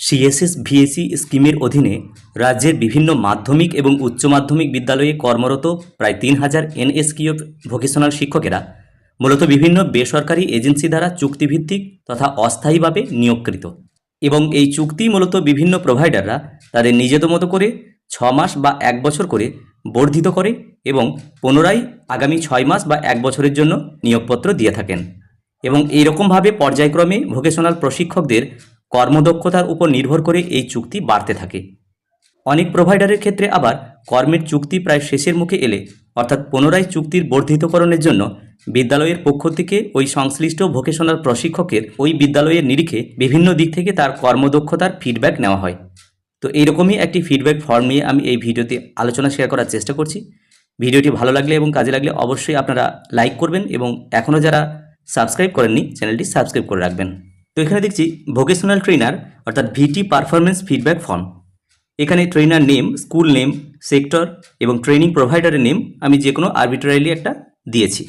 CSS ভিএসি স্কিমের অধীনে রাজ্যের বিভিন্ন মাধ্যমিক এবং উচ্চ মাধ্যমিক বিদ্যালয়ে কর্মরত প্রায় তিন হাজার এনএসকিউ ভোকেশনাল শিক্ষকেরা মূলত বিভিন্ন বেসরকারি এজেন্সি দ্বারা চুক্তিভিত্তিক তথা অস্থায়ীভাবে নিয়োগকৃত। এবং এই চুক্তি মূলত বিভিন্ন প্রোভাইডাররা তাদের নিজেদের মতো করে ছ মাস বা এক বছর করে বর্ধিত করে এবং পুনরায় আগামী ছয় মাস বা এক বছরের জন্য নিয়োগপত্র দিয়ে থাকেন। এবং এইরকমভাবে পর্যায়ক্রমে ভোকেশনাল প্রশিক্ষকদের কর্মদক্ষতার উপর নির্ভর করে এই চুক্তি বাড়তে থাকে। অনেক প্রোভাইডারের ক্ষেত্রে আবার কর্মের চুক্তি প্রায় শেষের মুখে এলে, অর্থাৎ পুনরায় চুক্তির বর্ধিতকরণের জন্য বিদ্যালয়ের পক্ষ থেকে ওই সংশ্লিষ্ট ভোকেশনাল প্রশিক্ষকের ওই বিদ্যালয়ের নিরিখে বিভিন্ন দিক থেকে তার কর্মদক্ষতার ফিডব্যাক নেওয়া হয়। তো এইরকমই একটি ফিডব্যাক ফর্ম নিয়ে আমি এই ভিডিওতে আলোচনা শেয়ার করার চেষ্টা করছি। ভিডিওটি ভালো লাগলে এবং কাজে লাগলে অবশ্যই আপনারা লাইক করবেন এবং এখনও যারা সাবস্ক্রাইব করেননি চ্যানেলটি সাবস্ক্রাইব করে রাখবেন। তো এখানে দেখছি ভোকেশনাল ট্রেনার অর্থাৎ ভিটি পারফরমেন্স ফিডব্যাক ফর্ম এখানে trainer name school name sector এবং ট্রেনিং প্রোভাইডারের নেম আমি যে কোনো আরবিট্রারিলি একটা দিয়েছি।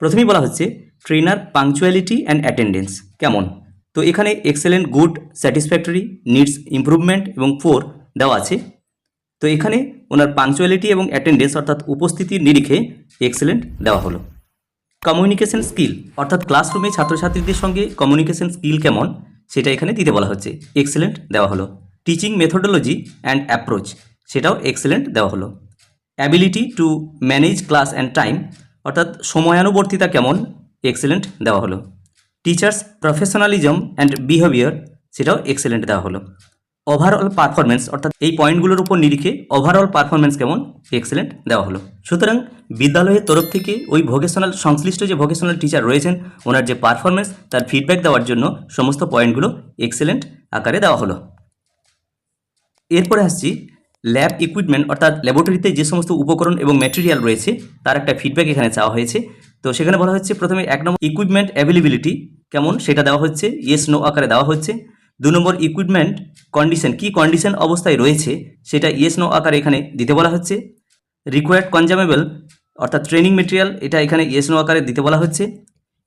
প্রথমেই বলা হচ্ছে ট্রেনার পাংচুয়ালিটি অ্যান্ড অ্যাটেন্ডেন্স কেমন? তো এখানে excellent good satisfactory needs improvement এবং ফোর দেওয়া আছে। তো এখানে ওনার পাংচুয়ালিটি এবং অ্যাটেন্ডেন্স অর্থাৎ উপস্থিতির নিরিখে এক্সেলেন্ট দেওয়া হলো। কমিউনিকেশন স্কিল অর্থাৎ ক্লাসরুমে ছাত্রছাত্রীদের সঙ্গে কমিউনিকেশন স্কিল কেমন, সেটা এখানে দিতে বলা হচ্ছে। এক্সেলেন্ট দেওয়া হলো। টিচিং মেথোডোলজি অ্যান্ড অ্যাপ্রোচ সেটাও এক্সেলেন্ট দেওয়া হলো। Ability to manage class and time অর্থাৎ সময়ানুবর্তিতা কেমন এক্সেলেন্ট দেওয়া হলো। টিচার্স প্রফেশনালিজম অ্যান্ড বিহেভিয়ার সেটাও এক্সেলেন্ট দেওয়া হলো। ওভারঅল পারফরমেন্স অর্থাৎ এই পয়েন্টগুলোর উপর নিরিখে ওভারঅল পারফরমেন্স কেমন? এক্সেলেন্ট দেওয়া হলো। সুতরাং বিদ্যালয়ের তরফ থেকে ওই ভোকেশনাল সংশ্লিষ্ট যে ভোকেশনাল টিচার রয়েছেন, ওনার যে পারফরমেন্স তার ফিডব্যাক দেওয়ার জন্য সমস্ত পয়েন্টগুলো এক্সেলেন্ট আকারে দেওয়া হলো। এরপরে আসছি ল্যাব ইকুইপমেন্ট অর্থাৎ ল্যাবরেটরিতে যে সমস্ত উপকরণ এবং ম্যাটেরিয়াল রয়েছে, তার একটা ফিডব্যাক এখানে চাওয়া হয়েছে। তো সেখানে বলা হচ্ছে, প্রথমে এক নম্বর ইকুইপমেন্ট অ্যাভেলেবিলিটি কেমন, সেটা দেওয়া হচ্ছে ইয়েস নো আকারে দেওয়া হচ্ছে। দু নম্বর ইকুইপমেন্ট কন্ডিশন কি কন্ডিশন অবস্থায় রয়েছে, সেটা ইয়েস নো আকারে এখানে দিতে বলা হচ্ছে। রিকোয়ার্ড কনজামেবল অর্থাৎ ট্রেনিং মেটেরিয়াল এটা এখানে ইয়েস নো আকারে দিতে বলা হচ্ছে।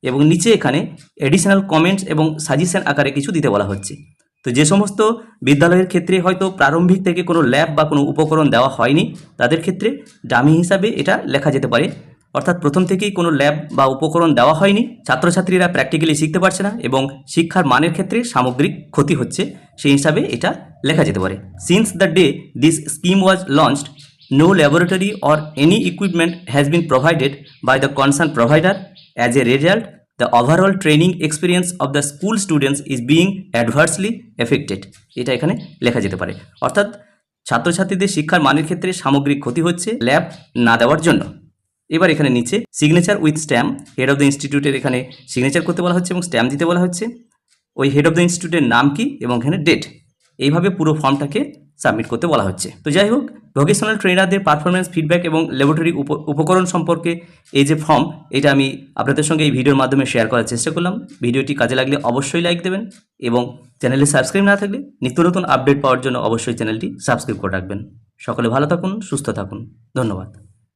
এবং নিচে এখানে এডিশনাল কমেন্টস এবং সাজেশন আকারে কিছু দিতে বলা হচ্ছে। তো যে সমস্ত বিদ্যালয়ের ক্ষেত্রে হয়তো প্রারম্ভিক থেকে কোনো ল্যাব বা কোনো উপকরণ দেওয়া হয়নি, তাদের ক্ষেত্রে ডামি হিসাবে এটা লেখা যেতে পারে। অর্থাৎ প্রথম থেকেই কোনো ল্যাব বা উপকরণ দেওয়া হয়নি। ছাত্রছাত্রীরা প্র্যাকটিক্যালি শিখতে পারছে না এবং শিক্ষার মানের ক্ষেত্রে সামগ্রিক ক্ষতি হচ্ছে। সেই হিসাবে এটা লেখা যেতে পারে। Since the day this scheme was launched no laboratory or any equipment has been provided by the concerned provider. As a result, the overall training experience of the school students is being adversely affected. এটা এখানে লেখা যেতে পারে। অর্থাৎ ছাত্রছাত্রীদের শিক্ষার মানের ক্ষেত্রে সামগ্রিক ক্ষতি হচ্ছে ল্যাব না দেওয়ার জন্য। এবার এখানে নিচে signature with stamp head of the ইনস্টিটিউটের এখানে সিগনেচার করতে বলা হচ্ছে এবং স্ট্যাম্প দিতে বলা হচ্ছে। ওই হেড অফ দ্য ইনস্টিটিউটের নাম কি এবং এখানে ডেট এইভাবে পুরো ফর্মটাকে সাবমিট করতে বলা হচ্ছে। তো যাই হোক ভোকেশনাল ট্রেনারদের পারফরমেন্স ফিডব্যাক এবং ল্যাবরেটরি উপকরণ সম্পর্কে এই যে ফর্ম এটা আমি আপনাদের সঙ্গে এই ভিডিওর মাধ্যমে শেয়ার করার চেষ্টা করলাম। ভিডিওটি কাজে লাগলে অবশ্যই লাইক দেবেন এবং চ্যানেলে সাবস্ক্রাইব না থাকলে নিত্য নতুন আপডেট পাওয়ার জন্য অবশ্যই চ্যানেলটি সাবস্ক্রাইব করে রাখবেন। সকলে ভালো থাকুন, সুস্থ থাকুন। ধন্যবাদ।